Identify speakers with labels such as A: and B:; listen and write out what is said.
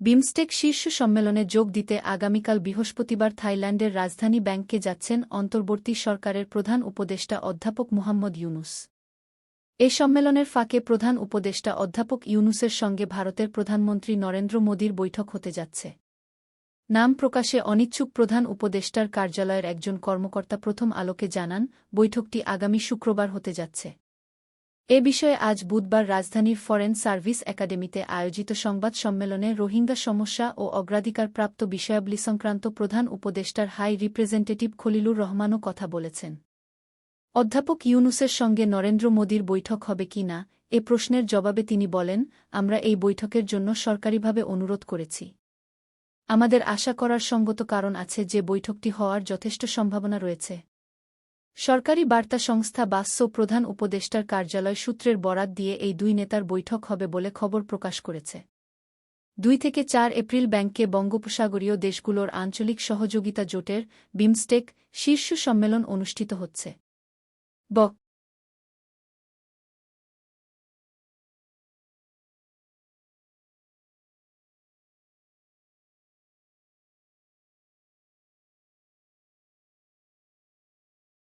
A: বিমস্টেক শীর্ষ সম্মেলনে যোগ দিতে আগামীকাল বৃহস্পতিবার থাইল্যান্ডের রাজধানী ব্যাংকে যাচ্ছেন অন্তর্বর্তী সরকারের প্রধান উপদেষ্টা অধ্যাপক মুহাম্মদ ইউনুস। এ সম্মেলনের ফাঁকে প্রধান উপদেষ্টা অধ্যাপক ইউনুসের সঙ্গে ভারতের প্রধানমন্ত্রী নরেন্দ্র মোদীর বৈঠক হতে যাচ্ছে। নাম প্রকাশে অনিচ্ছুক প্রধান উপদেষ্টার কার্যালয়ের একজন কর্মকর্তা প্রথম আলোকে জানান, বৈঠকটি আগামী শুক্রবার হতে যাচ্ছে। এ বিষয়ে আজ বুধবার রাজধানীর ফরেন সার্ভিস একাডেমিতে আয়োজিত সংবাদ সম্মেলনে রোহিঙ্গা সমস্যা ও অগ্রাধিকারপ্রাপ্ত বিষয়াবলী সংক্রান্ত প্রধান উপদেষ্টার হাই রিপ্রেজেন্টেটিভ খলিলুর রহমানও কথা বলেছেন। অধ্যাপক ইউনুসের সঙ্গে নরেন্দ্র মোদীর বৈঠক হবে কি না, এ প্রশ্নের জবাবে তিনি বলেন, আমরা এই বৈঠকের জন্য সরকারিভাবে অনুরোধ করেছি। আমাদের আশা করার সঙ্গত কারণ আছে যে বৈঠকটি হওয়ার যথেষ্ট সম্ভাবনা রয়েছে। সরকারি বার্তা সংস্থা বাস্য প্রধান উপদেষ্টার কার্যালয় সূত্রের বরাত দিয়ে এই দুই নেতার বৈঠক হবে বলে খবর প্রকাশ করেছে। দুই থেকে চার এপ্রিল ব্যাংকে বঙ্গোপসাগরীয় দেশগুলোর আঞ্চলিক সহযোগিতা জোটের বিমস্টেক শীর্ষ সম্মেলন অনুষ্ঠিত হচ্ছে। ব